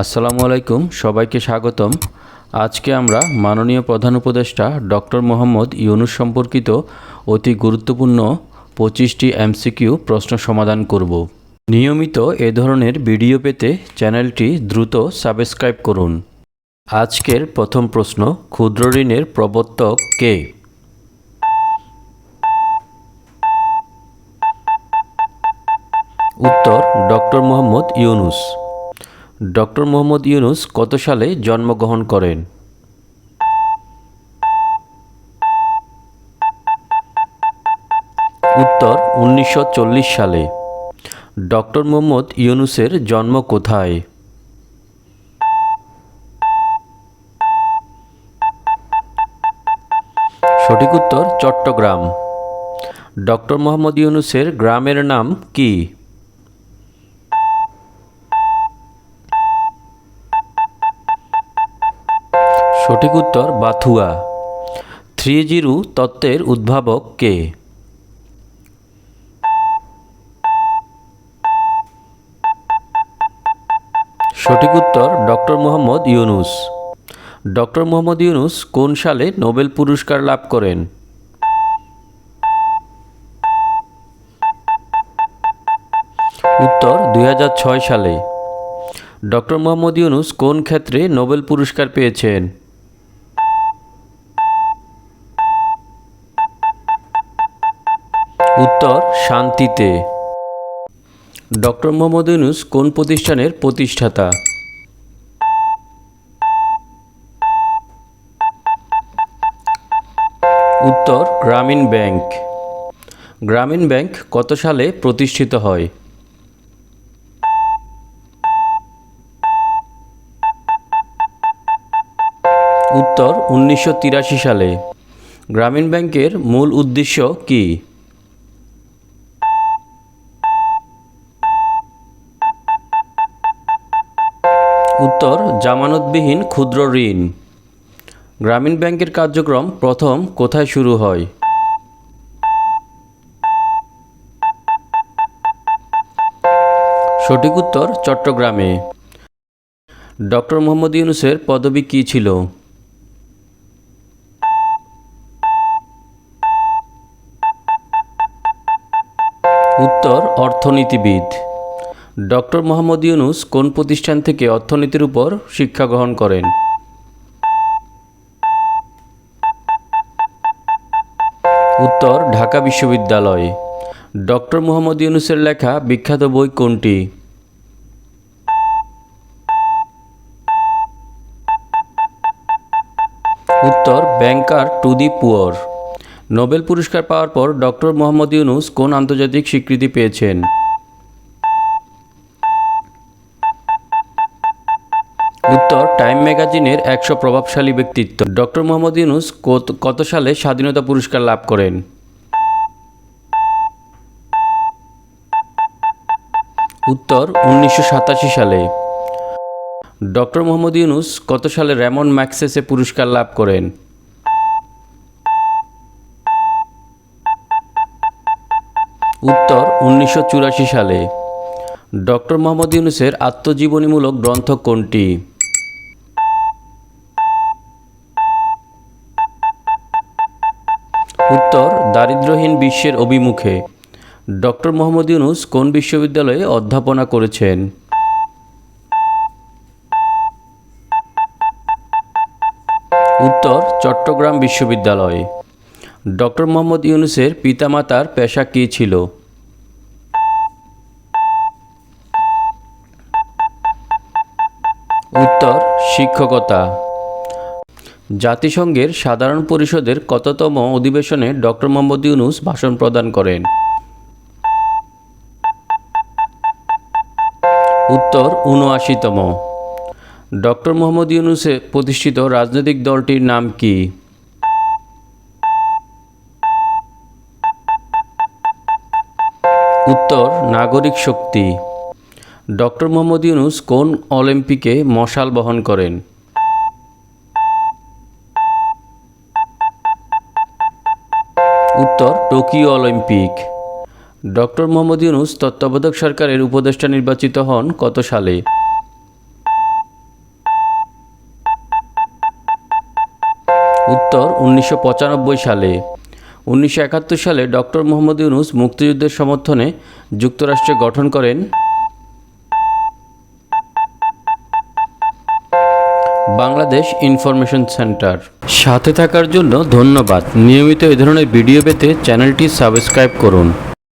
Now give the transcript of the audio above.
আসসালামু আলাইকুম, সবাইকে স্বাগতম। আজকে আমরা মাননীয় প্রধান উপদেষ্টা ডক্টর মোহাম্মদ ইউনুস সম্পর্কিত অতি গুরুত্বপূর্ণ পঁচিশটি এমসিকিউ প্রশ্ন সমাধান করব। নিয়মিত এ ধরনের ভিডিও পেতে চ্যানেলটি দ্রুত সাবস্ক্রাইব করুন। আজকের প্রথম প্রশ্ন, ক্ষুদ্র ঋণের প্রবর্তক কে? উত্তর, ডক্টর মোহাম্মদ ইউনুস। ডক্টর মোহাম্মদ ইউনুস কত সালে জন্মগ্রহণ করেন? উত্তর, উনিশশো চল্লিশ সালে। ডক্টর মোহাম্মদ ইউনুসের জন্ম কোথায়? সঠিক উত্তর, চট্টগ্রাম। ডক্টর মোহাম্মদ ইউনুসের গ্রামের নাম কি? সঠিক উত্তর বাথুয়া। থ্রি জিরো তত্ত্বের উদ্ভাবক কে? সঠিক উত্তর ডক্টর মোহাম্মদ ইউনুস। ডক্টর মোহাম্মদ ইউনুস কোন সালে নোবেল পুরস্কার লাভ করেন? উত্তর দু হাজার ছয় সালে। ডক্টর মোহাম্মদ ইউনুস কোন ক্ষেত্রে নোবেল পুরস্কার পেয়েছেন? শান্তিতে ডক্টর মোহাম্মদ ইউনুস কোন প্রতিষ্ঠানের প্রতিষ্ঠাতা? উত্তর, গ্রামীণ ব্যাংক। গ্রামীণ ব্যাংক কত সালে প্রতিষ্ঠিত হয়? উত্তর, উনিশশো তিরাশি সালে। গ্রামীণ ব্যাংকের মূল উদ্দেশ্য কী? উত্তর, জামানতবিহীন ক্ষুদ্র ঋণ। গ্রামীণ ব্যাংকের কার্যক্রম প্রথম কোথায় শুরু হয়? সঠিক উত্তর, চট্টগ্রামে। ডক্টর মোহাম্মদ ইউনুসের পদবি কী ছিল? উত্তর, অর্থনীতিবিদ। ডক্টর মোহাম্মদ ইউনুস কোন প্রতিষ্ঠান থেকে অর্থনীতির উপর শিক্ষা গ্রহণ করেন? উত্তর, ঢাকা বিশ্ববিদ্যালয়। ডক্টর মোহাম্মদ ইউনুসের লেখা বিখ্যাত বই কোনটি? উত্তর, banker to the poor. Nobel পুরস্কার পাওয়ার পর ডক্টর মোহাম্মদ ইউনুস কোন আন্তর্জাতিক স্বীকৃতি পেয়েছেন? ম্যাগাজিনের একশো প্রভাবশালী ব্যক্তিত্ব। ডক্টর মোহাম্মদ ইউনুস কত সালে স্বাধীনতা পুরস্কার লাভ করেন? উত্তর, উনিশশো সাতাশি সালে। ডক্টর মোহাম্মদ ইউনুস কত সালে র্যামন ম্যাক্সেসে পুরস্কার লাভ করেন? উত্তর, উনিশশো চুরাশি সালে। ডক্টর মোহাম্মদ ইউনুসের আত্মজীবনীমূলক গ্রন্থ কোনটি? উত্তর দারিদ্রহীন বিশ্বের অভিমুখে। ডক্টর মোহাম্মদ ইউনুস কোন বিশ্ববিদ্যালয়ে অধ্যাপনা করেছেন? উত্তর, চট্টগ্রাম বিশ্ববিদ্যালয়। ডক্টর মোহাম্মদ ইউনুসের পিতামাতার পেশা কী ছিল? উত্তর, শিক্ষকতা। জাতিসংঘের সাধারণ পরিষদের কততম অধিবেশনে ডক্টর মোহাম্মদ ইউনুস ভাষণ প্রদান করেন? উত্তর উনআশিতম ডক্টর মোহাম্মদ ইউনুসে প্রতিষ্ঠিত রাজনৈতিক দলটির নাম কি? উত্তর, নাগরিক শক্তি। ডক্টর মোহাম্মদ ইউনুস কোন অলিম্পিকে মশাল বহন করেন? Tokyo Olympic. Doctor Mohammad Yunus তত্ত্বাবধায়ক সরকারের উপদেষ্টা নির্বাচিত হন কত সালে? উত্তর, উনিশশো পঁচানব্বই সালে। উনিশশো একাত্তর সালে ডক্টর মোহাম্মদ ইউনুস মুক্তিযুদ্ধের সমর্থনে যুক্তরাষ্ট্রে গঠন করেন। Bangladesh information centre. সাথে থাকার জন্য ধন্যবাদ। নিয়মিত এই ধরনের ভিডিও পেতে চ্যানেলটি সাবস্ক্রাইব করুন।